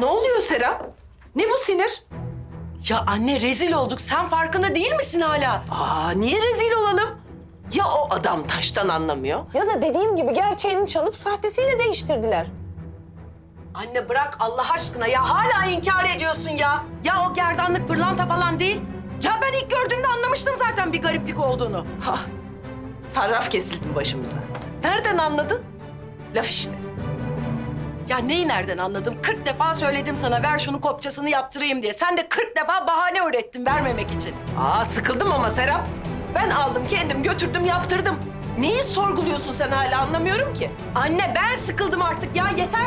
ne oluyor Serap? Ne bu sinir? Ya anne rezil olduk. Sen farkında değil misin hala? Aa niye rezil olalım? Ya o adam taştan anlamıyor? Ya da dediğim gibi gerçeğini çalıp sahtesiyle değiştirdiler. Anne bırak Allah aşkına ya. Hala inkar ediyorsun ya. Ya o gerdanlık pırlanta falan değil. Ya ben ilk gördüğümde anlamıştım zaten bir gariplik olduğunu. Ha, sarraf kesildi başımıza. Nereden anladın? Laf işte. Ya neyi nereden anladım? 40 defa söyledim sana ver şunu kopçasını yaptırayım diye. Sen de 40 defa bahane ürettin vermemek için. Aa sıkıldım ama Serap. Ben aldım kendim götürdüm yaptırdım. Neyi sorguluyorsun sen hala anlamıyorum ki. Anne ben sıkıldım artık ya yeter.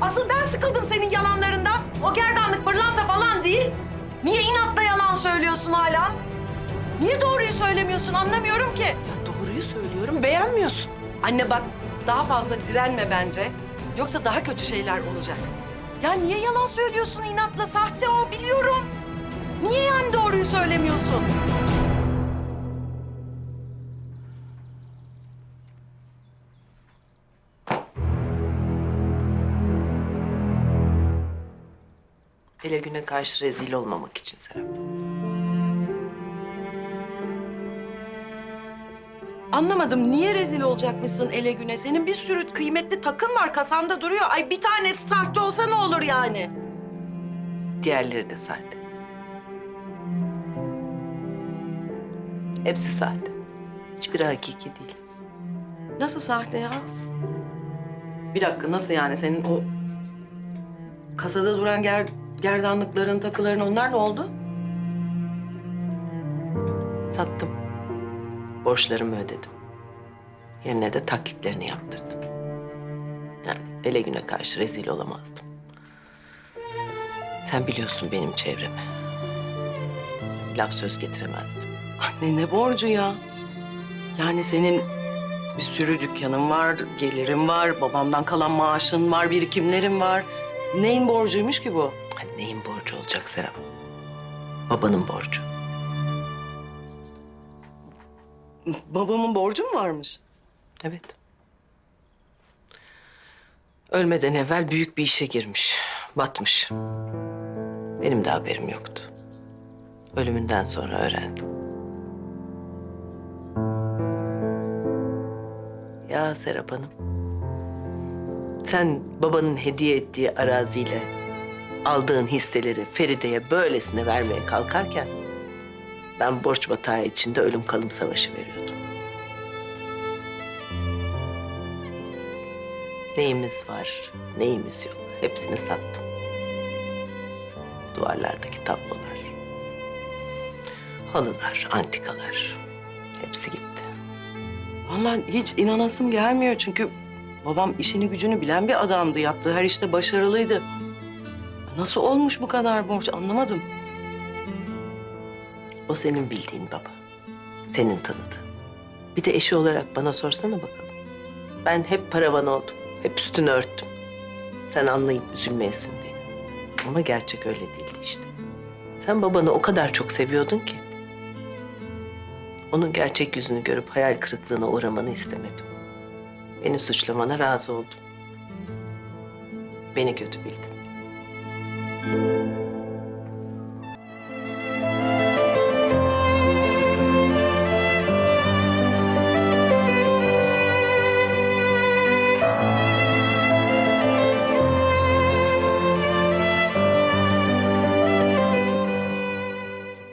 Asıl ben sıkıldım senin yalanlarından. O gerdanlık pırlanta falan değil. Niye inatla yalan söylüyorsun hala? Niye doğruyu söylemiyorsun anlamıyorum ki. Ya doğruyu söylüyorum beğenmiyorsun. Anne bak daha fazla direnme bence. Yoksa daha kötü şeyler olacak. Ya niye yalan söylüyorsun inatla? Sahte o biliyorum. Niye yani doğruyu söylemiyorsun? Hele güne karşı rezil olmamak için Serap. Anlamadım. Niye rezil olacakmışsın ele güne? Senin bir sürü kıymetli takın var kasanda duruyor. Ay bir tanesi sahte olsa ne olur yani? Diğerleri de sahte. Hepsi sahte. Hiçbiri hakiki değil. Nasıl sahte ya? Bir dakika nasıl yani? Senin o kasada duran ger gerdanlıkların, takıların onlar ne oldu? Sattım. Borçlarımı ödedim. Yerine de taklitlerini yaptırdım. Yani ele güne karşı rezil olamazdım. Sen biliyorsun benim çevremi. Laf söz getiremezdim. Anne ne borcu ya? Yani senin bir sürü dükkanın var, gelirin var, babamdan kalan maaşın var, birikimlerin var. Neyin borcuymuş ki bu? Hani neyin borcu olacak Serap? Babanın borcu. Babamın borcu mu varmış? Evet. Ölmeden evvel büyük bir işe girmiş. Batmış. Benim de haberim yoktu. Ölümünden sonra öğrendim. Ya Serap Hanım. Sen babanın hediye ettiği araziyle aldığın hisseleri Feride'ye böylesine vermeye kalkarken ben borç batağı içinde ölüm kalım savaşı veriyordum. Neyimiz var, neyimiz yok. Hepsini sattım. Duvarlardaki tablolar, halılar, antikalar. Hepsi gitti. Vallahi hiç inanasım gelmiyor çünkü babam işini gücünü bilen bir adamdı. Yaptığı her işte başarılıydı. Nasıl olmuş bu kadar borç anlamadım. O senin bildiğin baba. Senin tanıdığın. Bir de eşi olarak bana sorsana bakalım. Ben hep paravan oldum. Hep üstünü örttüm. Sen anlayıp üzülmeyesin diye. Ama gerçek öyle değildi işte. Sen babanı o kadar çok seviyordun ki. Onun gerçek yüzünü görüp hayal kırıklığına uğramanı istemedim. Beni suçlamana razı oldum. Beni kötü bildin.